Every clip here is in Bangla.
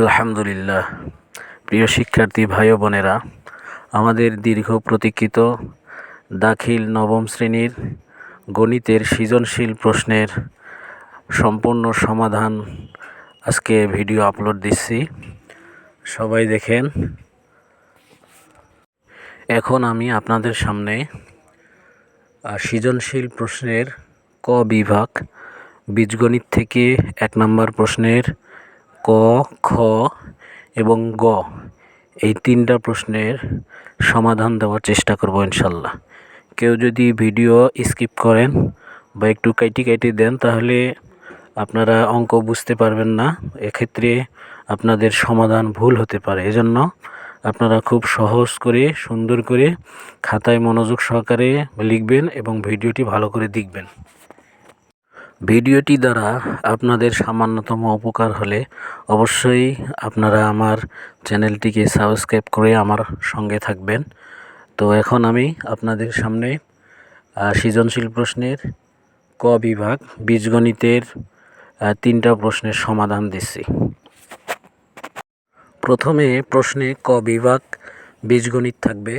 আলহামদুলিল্লাহ। প্রিয় শিক্ষার্থী ভাই বোনেরা, আমাদের দীর্ঘ প্রতীক্ষিত দাখিল নবম শ্রেণির গণিতের সৃজনশীল প্রশ্নের সম্পূর্ণ সমাধান আজকে ভিডিও আপলোড দিচ্ছি। সবাই দেখেন। এখন আমি আপনাদের সামনে সৃজনশীল প্রশ্নের ক বিভাগ, বীজগণিত থেকে এক নম্বর প্রশ্নের ক, খ এবং গ এই তিনটা প্রশ্নের সমাধান দেওয়ার চেষ্টা করব ইনশাল্লাহ। কেউ যদি ভিডিও স্কিপ করেন বা একটু কাইটি কাইটি দেন, তাহলে আপনারা অঙ্ক বুঝতে পারবেন না। এক্ষেত্রে আপনাদের সমাধান ভুল হতে পারে। এজন্য আপনারা খুব সহজ করে, সুন্দর করে খাতায় মনোযোগ সহকারে লিখবেন এবং ভিডিওটি ভালো করে দেখবেন। ভিডিওটি দ্বারা আপনাদের সামান্যতম উপকার হলে অবশ্যই আপনারা আমার চ্যানেলটিকে সাবস্ক্রাইব করে আমার সঙ্গে থাকবেন। তো এখন আমি আপনাদের সামনে সৃজনশীল প্রশ্নের ক বিভাগ, বীজগণিতের তিনটা প্রশ্নের সমাধান দিচ্ছি। প্রথমে প্রশ্নে ক বিভাগ বীজগণিত থাকবে।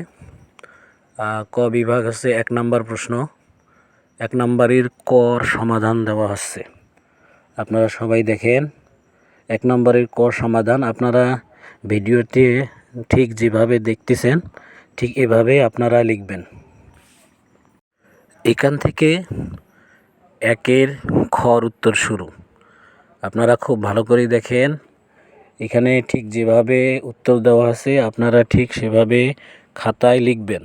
ক বিভাগ আছে এক নম্বর প্রশ্ন। এক নম্বরের কর সমাধান দেওয়া হচ্ছে। আপনারা সবাই দেখেন, এক নম্বরের কর সমাধান। আপনারা ভিডিওতে ঠিক যেভাবে দেখতেছেন, ঠিক এভাবে আপনারা লিখবেন। এখান থেকে একের খর উত্তর শুরু। আপনারা খুব ভালো করে দেখেন, এখানে ঠিক যেভাবে উত্তর দেওয়া আছে, আপনারা ঠিক সেভাবে খাতায় লিখবেন।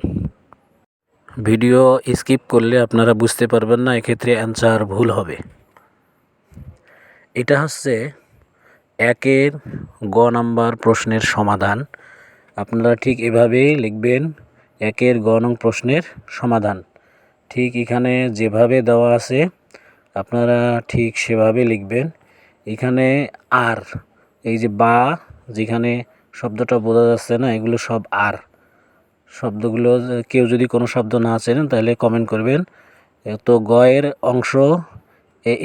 ভিডিও স্কিপ করলে আপনারা বুঝতে পারবেন না, এক্ষেত্রে অ্যান্সার ভুল হবে। এটা হচ্ছে একের গ নাম্বার প্রশ্নের সমাধান। আপনারা ঠিক এভাবেই লিখবেন, একের গ নং প্রশ্নের সমাধান। ঠিক এখানে যেভাবে দেওয়া আছে, আপনারা ঠিক সেভাবে লিখবেন। এখানে আর, এই যে বা, যেখানে শব্দটা বোঝা যাচ্ছে না, এগুলো সব আর। শব্দগুলো কেউ যদি কোনো শব্দ না চেনেন তাহলে কমেন্ট করবেন। তো গয়ের অংশ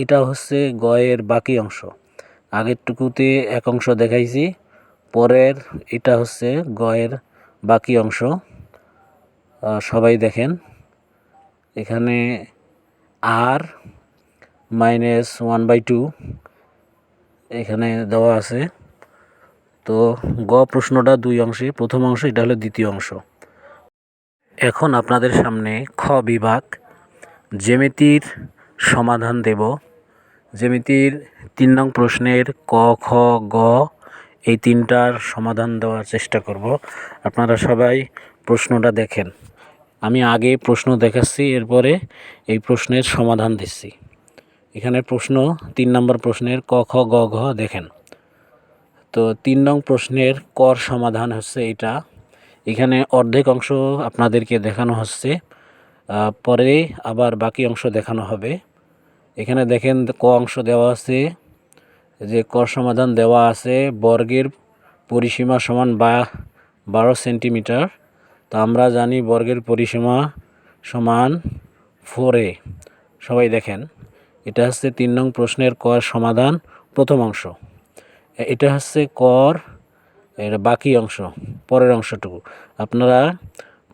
এটা হচ্ছে গয়ের বাকি অংশ। আগেরটুকুতে এক অংশ দেখাইছি, পরের এটা হচ্ছে গয়ের বাকি অংশ। সবাই দেখেন, এখানে আর মাইনাস ওয়ান বাই টু এখানে দেওয়া আছে। তো গ প্রশ্নটা দুই অংশে, প্রথম অংশ, এটা হলো দ্বিতীয় অংশ। এখন আপনাদের সামনে খ বিভাগ, জ্যামিতির সমাধান দেব। জ্যামিতির তিন নং প্রশ্নের ক, খ, গ এই তিনটার সমাধান দেওয়ার চেষ্টা করব। আপনারা সবাই প্রশ্নটা দেখেন। আমি আগে প্রশ্ন দেখাচ্ছি, এরপরে এই প্রশ্নের সমাধান দিচ্ছি। এখানে প্রশ্ন, তিন নম্বর প্রশ্নের ক, খ, গ, ঘ দেখেন। তো তিন নং প্রশ্নের কর সমাধান হচ্ছে এটা এখানে অর্ধেক অংশ আপনাদেরকে দেখানো হচ্ছে পরে আবার বাকি অংশ দেখানো হবে। এখানে দেখেন ক অংশ দেওয়া আছে, যে কর সমাধান দেওয়া আছে, বর্গের পরিসীমা সমান বা বারো সেন্টিমিটার। তো আমরা জানি বর্গের পরিসীমা সমান ফোরে সবাই দেখেন, এটা হচ্ছে তিন নং প্রশ্নের কর সমাধান প্রথম অংশ। এটা হচ্ছে কর এর বাকি অংশ, পরের অংশটুকু। আপনারা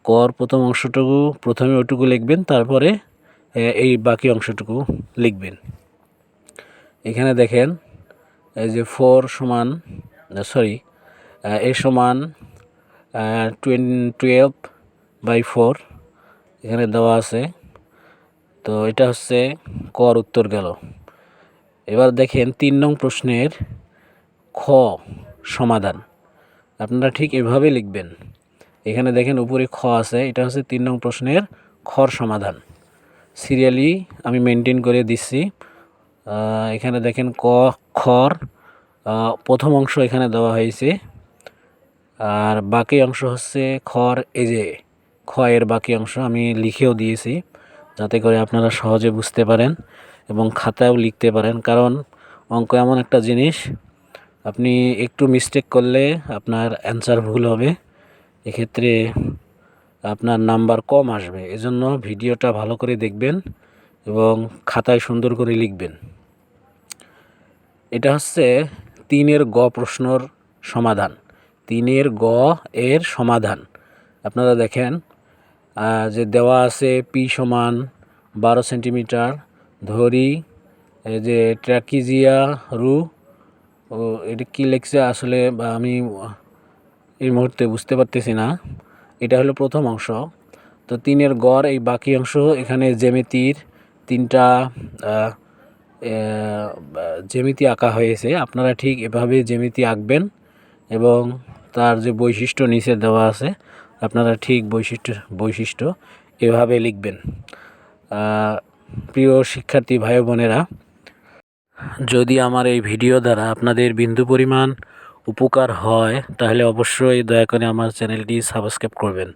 কর প্রথম অংশটুকু, প্রথমে ওইটুকু লিখবেন, তারপরে এই বাকি অংশটুকু লিখবেন। এখানে দেখেন, এই যে ফোর সমান সরি, এ সমান টুয়েলভ বাই ফোর, এখানে দেওয়া আছে। তো এটা হচ্ছে কর উত্তর গেল। এবার দেখেন তিন নং প্রশ্নের খ সমাধান। আপনারা ঠিক এভাবে লিখবেন। এখানে দেখেন উপরে খ আছে, এটা হচ্ছে তিন নং প্রশ্নের খর সমাধান। সিরিয়ালি আমি মেনটেন করে দিচ্ছি। এখানে দেখেন ক খর প্রথম অংশ এখানে দেওয়া হয়েছে। আর বাকি অংশ হচ্ছে খর এই যে খ এর বাকি অংশ আমি লিখেও দিয়েছি, যাতে করে আপনারা সহজে বুঝতে পারেন এবং খাতায়ও লিখতে পারেন। কারণ অঙ্ক এমন একটা জিনিস আপনি একটু মিস্টেক করলে আপনার অ্যান্সার ভুল হবে। এক্ষেত্রে আপনার নাম্বার কম আসবে। এজন্য ভিডিওটা ভালো করে দেখবেন এবং খাতায় সুন্দর করে লিখবেন। এটা হচ্ছে তিনের গ প্রশ্নর সমাধান। তিনের গ এর সমাধান। আপনারা দেখেন যে দেওয়া আছে পি সমান বারো সেন্টিমিটার ধরি যে ট্র্যাকিজিয়া রু ও এটা কী লিখছে আসলে, বা আমি এই মুহূর্তে বুঝতে পারতেছি না। এটা হলো প্রথম অংশ। তো তিনের গড়, এই বাকি অংশ, এখানে জ্যামিতির তিনটা জ্যামিতি আঁকা হয়েছে। আপনারা ঠিক এভাবে জ্যামিতি আঁকবেন এবং তার যে বৈশিষ্ট্য নিচে দেওয়া আছে, আপনারা ঠিক বৈশিষ্ট্য বৈশিষ্ট্য এভাবে লিখবেন। প্রিয় শিক্ষার্থী ভাই বোনেরা যদি আমার এই ভিডিও দ্বারা আপনাদের বিন্দু পরিমাণ উপকার হয়, তাহলে অবশ্যই দয়া করে আমার চ্যানেলটি সাবস্ক্রাইব করবেন।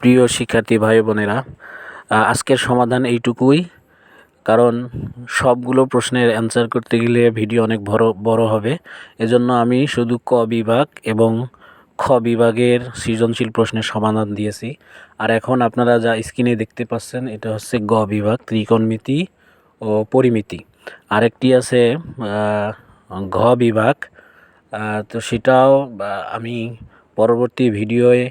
প্রিয় শিক্ষার্থী ভাই বোনেরা আজকের সমাধান এইটুকুই। কারণ সবগুলো প্রশ্নের অ্যান্সার করতে গেলে ভিডিও অনেক বড় বড় হবে। এজন্য আমি শুধু ক বিভাগ এবং খ বিভাগের সৃজনশীল প্রশ্নের সমাধান দিয়েছি। আর এখন আপনারা যা স্ক্রিনে দেখতে পাচ্ছেন, এটা হচ্ছে গ বিভাগ, ত্রিকোণমিতি ও পরিমিতি। আরেকটি আছে ঘ বিভাগ। তো সেটাও আমি পরবর্তী ভিডিওয়ে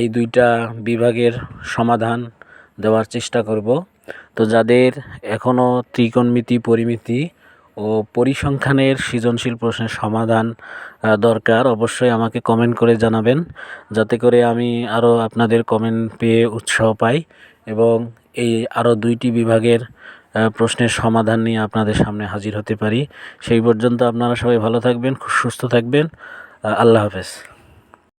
এই দুইটা বিভাগের সমাধান দেওয়ার চেষ্টা করব। তো যাদের এখনও ত্রিকোণমিতি, পরিমিতি ও পরিসংখ্যানের সৃজনশীল প্রশ্নের সমাধান দরকার, অবশ্যই আমাকে কমেন্ট করে জানাবেন। যাতে করে আমি আরও আপনাদের কমেন্ট পেয়ে উৎসাহ পাই এবং এই আরও দুইটি বিভাগের প্রশ্নের সমাধান নিয়ে আপনাদের সামনে হাজির হতে পারি। সেই পর্যন্ত আপনারা সবাই ভালো থাকবেন খুব সুস্থ থাকবেন। আল্লাহ হাফেজ।